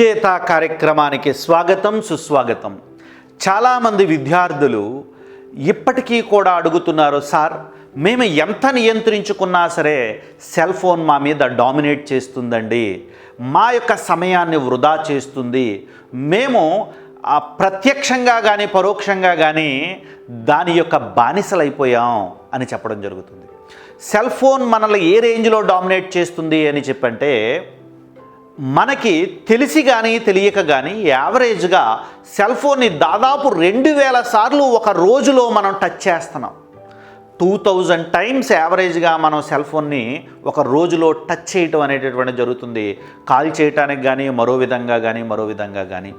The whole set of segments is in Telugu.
విజేత కార్యక్రమానికి స్వాగతం సుస్వాగతం. చాలామంది విద్యార్థులు ఇప్పటికీ కూడా అడుగుతున్నారు సార్ మేము ఎంత నియంత్రించుకున్నా సరే సెల్ ఫోన్ మా మీద డామినేట్ చేస్తుందండి. మా యొక్క సమయాన్ని వృధా చేస్తుంది. మేము ప్రత్యక్షంగా కానీ పరోక్షంగా కానీ దాని యొక్క బానిసలైపోయాం అని చెప్పడం జరుగుతుంది. సెల్ ఫోన్ మనల్ని ఏ రేంజ్లో డామినేట్ చేస్తుంది అని చెప్పంటే మనకి తెలిసి కానీ తెలియక కానీ యావరేజ్గా సెల్ ఫోన్ని దాదాపు రెండు వేల సార్లు ఒక రోజులో మనం టచ్ చేస్తున్నాం. టూ థౌజండ్ టైమ్స్ యావరేజ్గా మనం సెల్ ఫోన్ని ఒక రోజులో టచ్ చేయటం అనేటటువంటి జరుగుతుంది. కాల్ చేయటానికి కానీ మరో విధంగా కానీ మరో విధంగా కానీ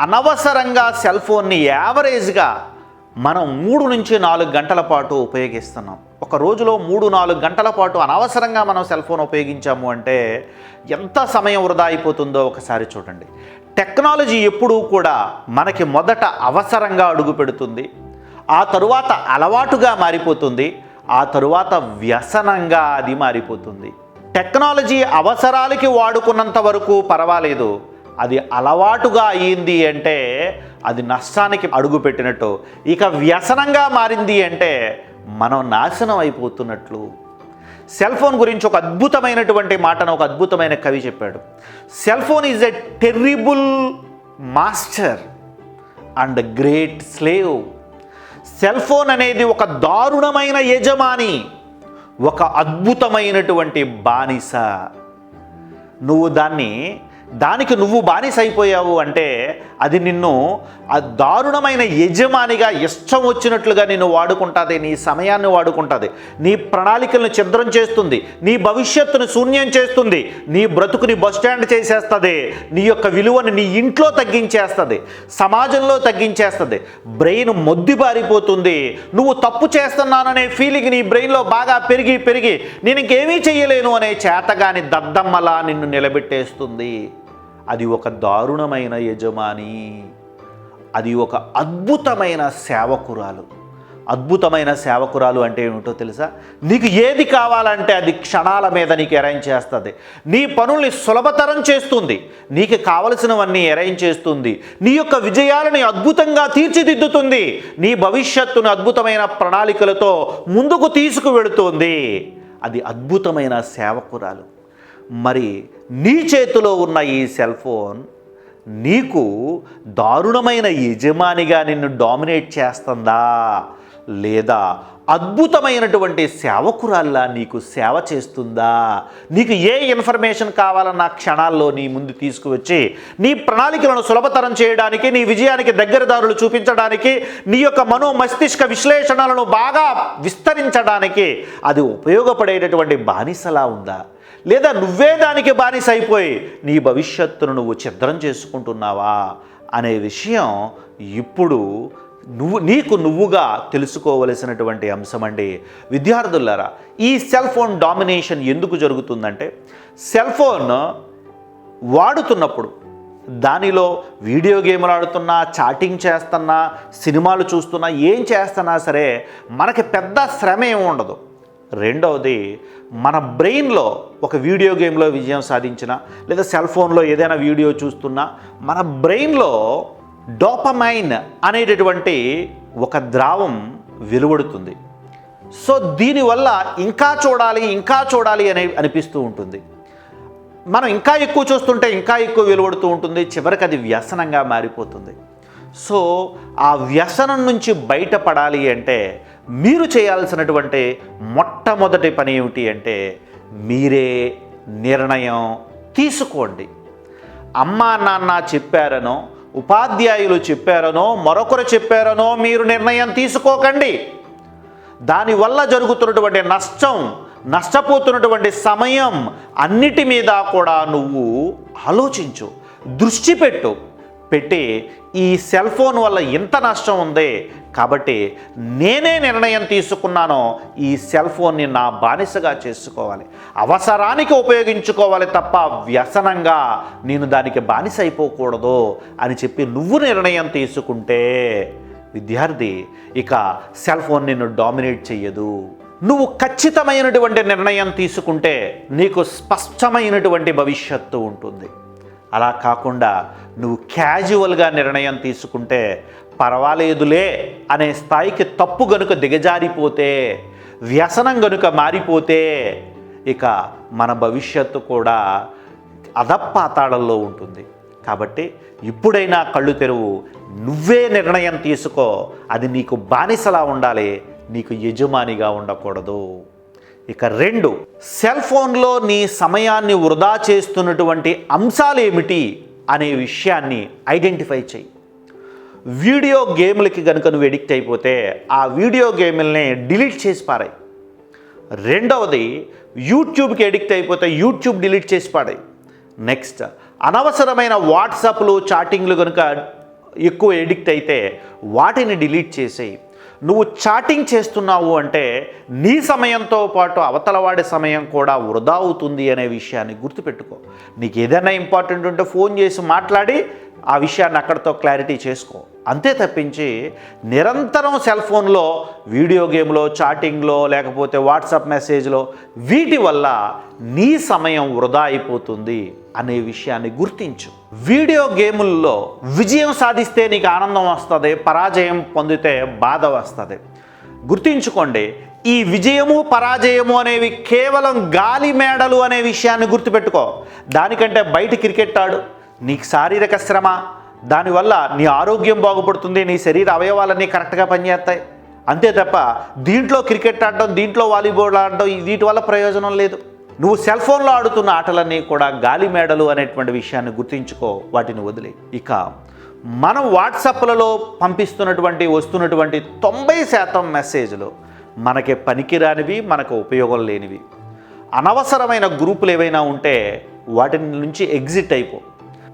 అనవసరంగా సెల్ ఫోన్ని యావరేజ్గా మనం మూడు నుంచి నాలుగు గంటల పాటు ఉపయోగిస్తున్నాం. ఒక రోజులో మూడు నాలుగు గంటల పాటు అనవసరంగా మనం సెల్ ఫోన్ ఉపయోగించాము అంటే ఎంత సమయం వృధా అయిపోతుందో ఒకసారి చూడండి. టెక్నాలజీ ఎప్పుడూ కూడా మనకి మొదట అవసరంగా అడుగు పెడుతుంది. ఆ తరువాత అలవాటుగా మారిపోతుంది. ఆ తరువాత వ్యసనంగా అది మారిపోతుంది. టెక్నాలజీ అవసరాలకి వాడుకున్నంత వరకు పర్వాలేదు. అది అలవాటుగా అయ్యింది అంటే అది నష్టానికి అడుగు పెట్టినట్టు ఇక వ్యసనంగా మారింది అంటే మనం నాశనం అయిపోతున్నట్లు. సెల్ ఫోన్ గురించి ఒక అద్భుతమైనటువంటి మాటను ఒక అద్భుతమైన కవి చెప్పాడు. Cell phone is a terrible master and great slave. Cell phone అనేది ఒక దారుణమైన యజమాని ఒక అద్భుతమైనటువంటి బానిస. నువ్వు దాన్ని దానికి నువ్వు బానిస అయిపోయావు అంటే అది నిన్ను ఆ దారుణమైన యజమానిగా ఇష్టం వచ్చినట్లుగా నిన్ను వాడుకుంటుంది నీ సమయాన్ని వాడుకుంటుంది నీ ప్రణాళికలను ఛిద్రం చేస్తుంది నీ భవిష్యత్తును శూన్యం చేస్తుంది నీ బ్రతుకుని బస్ స్టాండ్ చేసేస్తుంది నీ యొక్క విలువను నీ ఇంట్లో తగ్గించేస్తుంది సమాజంలో తగ్గించేస్తుంది బ్రెయిన్ మొద్దిబారిపోతుంది నువ్వు తప్పు చేస్తున్నాననే ఫీలింగ్ నీ బ్రెయిన్లో బాగా పెరిగి పెరిగి నేను ఇంకేమీ చెయ్యలేను అనే చేతగాని దద్దమ్మలా నిన్ను నిలబెట్టేస్తుంది. అది ఒక దారుణమైన యజమాని అది ఒక అద్భుతమైన సేవకురాలు. అద్భుతమైన సేవకురాలు అంటే ఏమిటో తెలుసా? నీకు ఏది కావాలంటే అది క్షణాల మీద నీకు అరేంజ్ చేస్తుంది. నీ పనుల్ని సులభతరం చేస్తుంది. నీకు కావలసినవన్నీ అరేంజ్ చేస్తుంది. నీ యొక్క విజయాలని అద్భుతంగా తీర్చిదిద్దుతుంది. నీ భవిష్యత్తును అద్భుతమైన ప్రణాళికలతో ముందుకు తీసుకువెడుతుంది. అది అద్భుతమైన సేవకురాలు. మరి నీ చేతిలో ఉన్న ఈ సెల్ ఫోన్ నీకు దారుణమైన యజమానిగా నిన్ను డామినేట్ చేస్తుందా? లేదా అద్భుతమైనటువంటి సేవకురాల్లా నీకు సేవ చేస్తుందా? నీకు ఏ ఇన్ఫర్మేషన్ కావాలన్న క్షణాల్లో నీ ముందు తీసుకువచ్చి నీ ప్రణాళికలను సులభతరం చేయడానికి నీ విజయానికి దగ్గరదారులు చూపించడానికి నీ యొక్క మనో మస్తిష్క విశ్లేషణలను బాగా విస్తరించడానికి అది ఉపయోగపడేటటువంటి బానిసలా ఉందా? లేదా నువ్వే దానికి బానిస అయిపోయి నీ భవిష్యత్తును నువ్వు ఛిద్రం చేసుకుంటున్నావా? అనే విషయం ఇప్పుడు నువ్వు నీకు నువ్వుగా తెలుసుకోవలసినటువంటి అంశం అండి విద్యార్థులారా ఈ సెల్ ఫోన్ డామినేషన్ ఎందుకు జరుగుతుందంటే సెల్ ఫోన్ వాడుతున్నప్పుడు దానిలో వీడియో గేమ్లు ఆడుతున్నా చాటింగ్ చేస్తున్నా సినిమాలు చూస్తున్నా ఏం చేస్తున్నా సరే మనకి పెద్ద శ్రమ ఏమి ఉండదు. రెండవది మన బ్రెయిన్లో ఒక వీడియో గేమ్లో విజయం సాధించిన లేదా సెల్ ఫోన్లో ఏదైనా వీడియో చూస్తున్నా మన బ్రెయిన్లో డోపమైన్ అనేటటువంటి ఒక ద్రావం వెలువడుతుంది. సో దీనివల్ల ఇంకా చూడాలి ఇంకా చూడాలి అని అనిపిస్తూ ఉంటుంది. మనం ఇంకా ఎక్కువ చూస్తుంటే ఇంకా ఎక్కువ వెలువడుతూ ఉంటుంది చివరికి అది వ్యసనంగా మారిపోతుంది. సో ఆ వ్యసనం నుంచి బయటపడాలి అంటే మీరు చేయాల్సినటువంటి మొట్టమొదటి పని ఏమిటి అంటే మీరే నిర్ణయం తీసుకోండి. అమ్మా నాన్న చెప్పారనో ఉపాధ్యాయులు చెప్పారనో మరొకరు చెప్పారనో మీరు నిర్ణయం తీసుకోకండి. దానివల్ల జరుగుతున్నటువంటి నష్టం నష్టపోతున్నటువంటి సమయం అన్నిటి మీద కూడా నువ్వు ఆలోచించు దృష్టి పెట్టు. పెట్టి ఈ సెల్ ఫోన్ వల్ల ఇంత నష్టం ఉంది కాబట్టి నేనే నిర్ణయం తీసుకున్నానో ఈ సెల్ ఫోన్ని నా బానిసగా చేసుకోవాలి. అవసరానికి ఉపయోగించుకోవాలి తప్ప వ్యసనంగా నేను దానికి బానిస అయిపోకూడదు అని చెప్పి నువ్వు నిర్ణయం తీసుకుంటే విద్యార్థి ఇక సెల్ ఫోన్ నిన్ను డామినేట్ చెయ్యదు. నువ్వు ఖచ్చితమైనటువంటి నిర్ణయం తీసుకుంటే నీకు స్పష్టమైనటువంటి భవిష్యత్తు ఉంటుంది. అలా కాకుండా నువ్వు క్యాజువల్గా నిర్ణయం తీసుకుంటే పర్వాలేదులే అనే స్థాయికి తప్పు గనుక దిగజారిపోతే వ్యసనం గనుక మారిపోతే ఇక మన భవిష్యత్తు కూడా అధపాతాళంలో ఉంటుంది. కాబట్టి ఇప్పుడైనా కళ్ళు తెరువు నువ్వే నిర్ణయం తీసుకో అది నీకు బానిసలా ఉండాలి నీకు యజమానిగా ఉండకూడదు. ఇక రెండు సెల్ ఫోన్లో నీ సమయాన్ని వృధా చేస్తున్నటువంటి అంశాలు ఏమిటి అనే విషయాన్ని ఐడెంటిఫై చేయి వీడియో గేమ్లకి కనుక నువ్వు ఎడిక్ట్ అయిపోతే ఆ వీడియో గేమ్లని డిలీట్ చేసి పారాయి. రెండవది యూట్యూబ్కి ఎడిక్ట్ అయిపోతే యూట్యూబ్ డిలీట్ చేసి పాడాయి నెక్స్ట్ అనవసరమైన వాట్సాప్లు చాటింగ్లు కనుక ఎక్కువ ఎడిక్ట్ అయితే వాటిని డిలీట్ చేసేయి. నువ్వు చాటింగ్ చేస్తున్నావు అంటే నీ సమయంతో పాటు అవతలవాడి సమయం కూడా వృధా అవుతుంది అనే విషయాన్ని గుర్తుపెట్టుకో. నీకు ఏదైనా ఇంపార్టెంట్ ఉంటే ఫోన్ చేసి మాట్లాడి ఆ విషయాన్ని అక్కడితో క్లారిటీ చేసుకో. అంతే తప్పించి నిరంతరం సెల్ ఫోన్లో వీడియో గేమ్లో చాటింగ్లో లేకపోతే వాట్సాప్ మెసేజ్లో వీటి వల్ల నీ సమయం వృధా అయిపోతుంది అనే విషయాన్ని గుర్తించు. వీడియో గేముల్లో విజయం సాధిస్తే నీకు ఆనందం వస్తుంది పరాజయం పొందితే బాధ వస్తుంది. గుర్తించుకోండి ఈ విజయము పరాజయము అనేవి కేవలం గాలి మేడలు అనే విషయాన్ని గుర్తుపెట్టుకో. దానికంటే బయట క్రికెట్ ఆడు. నీకు శారీరక శ్రమ దానివల్ల నీ ఆరోగ్యం బాగుపడుతుంది నీ శరీర అవయవాలన్నీ కరెక్ట్గా పనిచేస్తాయి. అంతే తప్ప దీంట్లో క్రికెట్ ఆడడం దీంట్లో వాలీబాల్ ఆడడం వీటి వల్ల ప్రయోజనం లేదు. నువ్వు సెల్ ఫోన్లో ఆడుతున్న ఆటలన్నీ కూడా గాలి మేడలు అనేటువంటి విషయాన్ని గుర్తించుకో వాటిని వదిలే. ఇక మనం వాట్సాప్లలో పంపిస్తున్నటువంటి వస్తున్నటువంటి తొంభై శాతం మెసేజ్లు మనకి పనికిరానివి మనకు ఉపయోగం లేనివి. అనవసరమైన గ్రూపులు ఏవైనా ఉంటే వాటి నుంచి ఎగ్జిట్ అయిపో.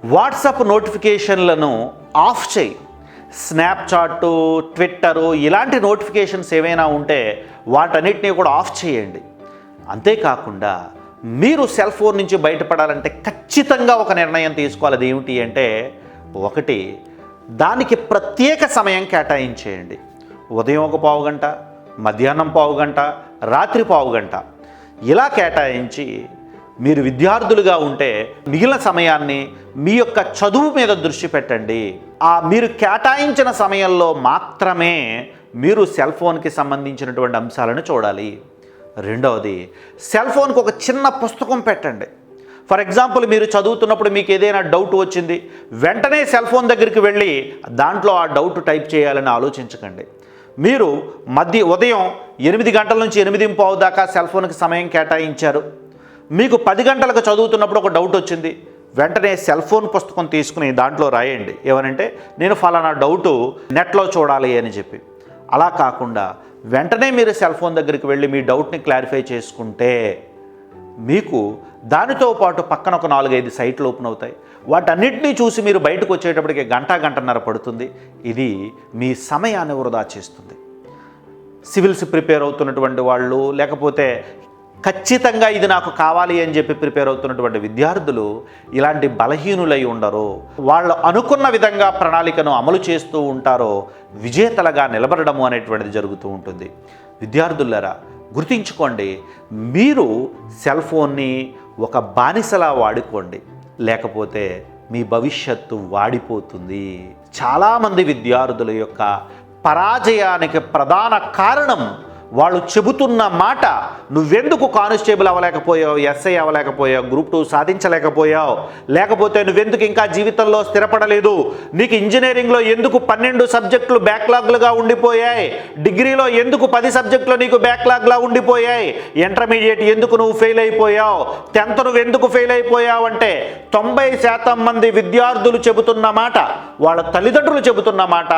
వాట్సాప్ నోటిఫికేషన్లను ఆఫ్ చేయి. స్నాప్చాట్ ట్విట్టరు ఇలాంటి నోటిఫికేషన్స్ ఏవైనా ఉంటే వాటన్నిటినీ కూడా ఆఫ్ చేయండి. అంతేకాకుండా మీరు సెల్ ఫోన్ నుంచి బయటపడాలంటే ఖచ్చితంగా ఒక నిర్ణయం తీసుకోవాలి. అది ఏమిటి అంటే ఒకటి దానికి ప్రత్యేక సమయం కేటాయించేయండి. ఉదయం ఒక పావు గంట మధ్యాహ్నం పావు గంట రాత్రి పావు గంట ఇలా కేటాయించి మీరు విద్యార్థులుగా ఉంటే మిగిలిన సమయాన్ని మీ యొక్క చదువు మీద దృష్టి పెట్టండి. ఆ మీరు కేటాయించిన సమయంలో మాత్రమే మీరు సెల్ ఫోన్కి సంబంధించినటువంటి అంశాలను చూడాలి. రెండవది సెల్ ఫోన్కి ఒక చిన్న పుస్తకం పెట్టండి. ఫర్ ఎగ్జాంపుల్ మీరు చదువుతున్నప్పుడు మీకు ఏదైనా డౌట్ వచ్చింది వెంటనే సెల్ ఫోన్ దగ్గరికి వెళ్ళి దాంట్లో ఆ డౌట్ టైప్ చేయాలని ఆలోచించకండి. మీరు మధ్య ఉదయం ఎనిమిది గంటల నుంచి ఎనిమిది పావు దాకా సెల్ ఫోన్కి సమయం కేటాయించారు. మీకు పది గంటలకు చదువుతున్నప్పుడు ఒక డౌట్ వచ్చింది. వెంటనే సెల్ ఫోన్ పుస్తకం తీసుకుని దాంట్లో రాయండి. ఏమనంటే నేను ఫలానా డౌటు నెట్లో చూడాలి అని చెప్పి. అలా కాకుండా వెంటనే మీరు సెల్ ఫోన్ దగ్గరికి వెళ్ళి మీ డౌట్ని క్లారిఫై చేసుకుంటే మీకు దానితో పాటు పక్కన ఒక నాలుగైదు సైట్లు ఓపెన్ అవుతాయి. వాటన్నిటినీ చూసి మీరు బయటకు వచ్చేటప్పటికి గంట గంటన్నర పడుతుంది. ఇది మీ సమయాన్ని వృధా చేస్తుంది. సివిల్స్ ప్రిపేర్ అవుతున్నటువంటి వాళ్ళు లేకపోతే ఖచ్చితంగా ఇది నాకు కావాలి అని చెప్పి ప్రిపేర్ అవుతున్నటువంటి విద్యార్థులు ఇలాంటి బలహీనులై ఉండరు. వాళ్ళు అనుకున్న విధంగా ప్రణాళికను అమలు చేస్తూ ఉంటారో విజేతలుగా నిలబడము అనేటువంటిది జరుగుతూ ఉంటుంది. విద్యార్థులరా గుర్తించుకోండి మీరు సెల్ ఫోన్ని ఒక బానిసలా వాడుకోండి. లేకపోతే మీ భవిష్యత్తు వాడిపోతుంది. చాలామంది విద్యార్థుల యొక్క పరాజయానికి ప్రధాన కారణం వాళ్ళు చెబుతున్న మాట నువ్వెందుకు కానిస్టేబుల్ అవ్వలేకపోయావు ఎస్ఐ అవ్వలేకపోయావు గ్రూప్ టూ సాధించలేకపోయావు? లేకపోతే నువ్వెందుకు ఇంకా జీవితంలో స్థిరపడలేదు? నీకు ఇంజనీరింగ్లో ఎందుకు పన్నెండు సబ్జెక్టులు బ్యాక్లాగ్లుగా ఉండిపోయాయి? డిగ్రీలో ఎందుకు పది సబ్జెక్టులు నీకు బ్యాక్లాగ్లా ఉండిపోయాయి? ఇంటర్మీడియట్ ఎందుకు నువ్వు ఫెయిల్ అయిపోయావు? టెన్త్ నువ్వు ఎందుకు ఫెయిల్ అయిపోయావు అంటే తొంభై శాతం మంది విద్యార్థులు చెబుతున్న మాట వాళ్ళ తల్లిదండ్రులు చెబుతున్న మాట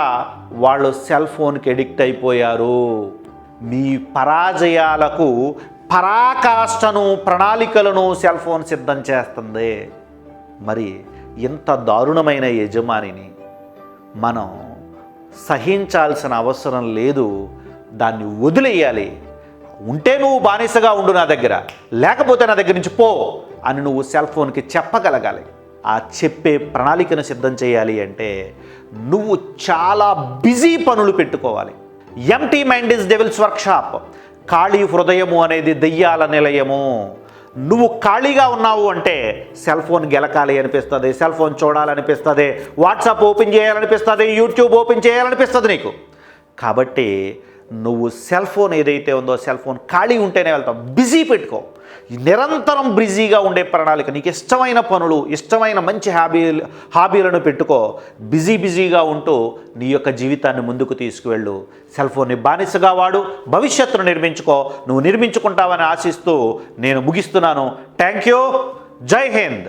వాళ్ళు సెల్ ఫోన్కి ఎడిక్ట్ అయిపోయారు. మీ పరాజయాలకు పరాకాష్ఠను ప్రణాళికలను సెల్ ఫోన్ సిద్ధం చేస్తుంది. మరి ఇంత దారుణమైన యజమానిని మనం సహించాల్సిన అవసరం లేదు. దాన్ని వదిలేయాలి. ఉంటే నువ్వు బానిసగా ఉండు నా దగ్గర. లేకపోతే నా దగ్గర నుంచి పో అని నువ్వు సెల్ ఫోన్కి చెప్పగలగాలి. ఆ చెప్పే ప్రణాళికను సిద్ధం చేయాలి అంటే నువ్వు చాలా బిజీ పనులు పెట్టుకోవాలి. Empty mind is devil's workshop ఖాళీ హృదయము అనేది దెయ్యాల నిలయము. నువ్వు ఖాళీగా ఉన్నావు అంటే సెల్ ఫోన్ గెలకాలి అనిపిస్తుంది సెల్ ఫోన్ చూడాలనిపిస్తుంది వాట్సాప్ ఓపెన్ చేయాలనిపిస్తుంది యూట్యూబ్ ఓపెన్ చేయాలనిపిస్తుంది నీకు. కాబట్టి నువ్వు సెల్ ఫోన్ ఏదైతే ఉందో సెల్ ఫోన్ ఖాళీ ఉంటేనే వెళ్తావు బిజీ పెట్టుకో. నిరంతరం బిజీగా ఉండే ప్రణాళిక నీకు ఇష్టమైన పనులు ఇష్టమైన మంచి హాబీ హాబీలను పెట్టుకో. బిజీ బిజీగా ఉంటూ నీ యొక్క జీవితాన్ని ముందుకు తీసుకువెళ్ళు. సెల్ ఫోన్ని బానిసగా వాడు భవిష్యత్తును నిర్మించుకో. నువ్వు నిర్మించుకుంటావని ఆశిస్తూ నేను ముగిస్తున్నాను. Thank you. జై హింద్.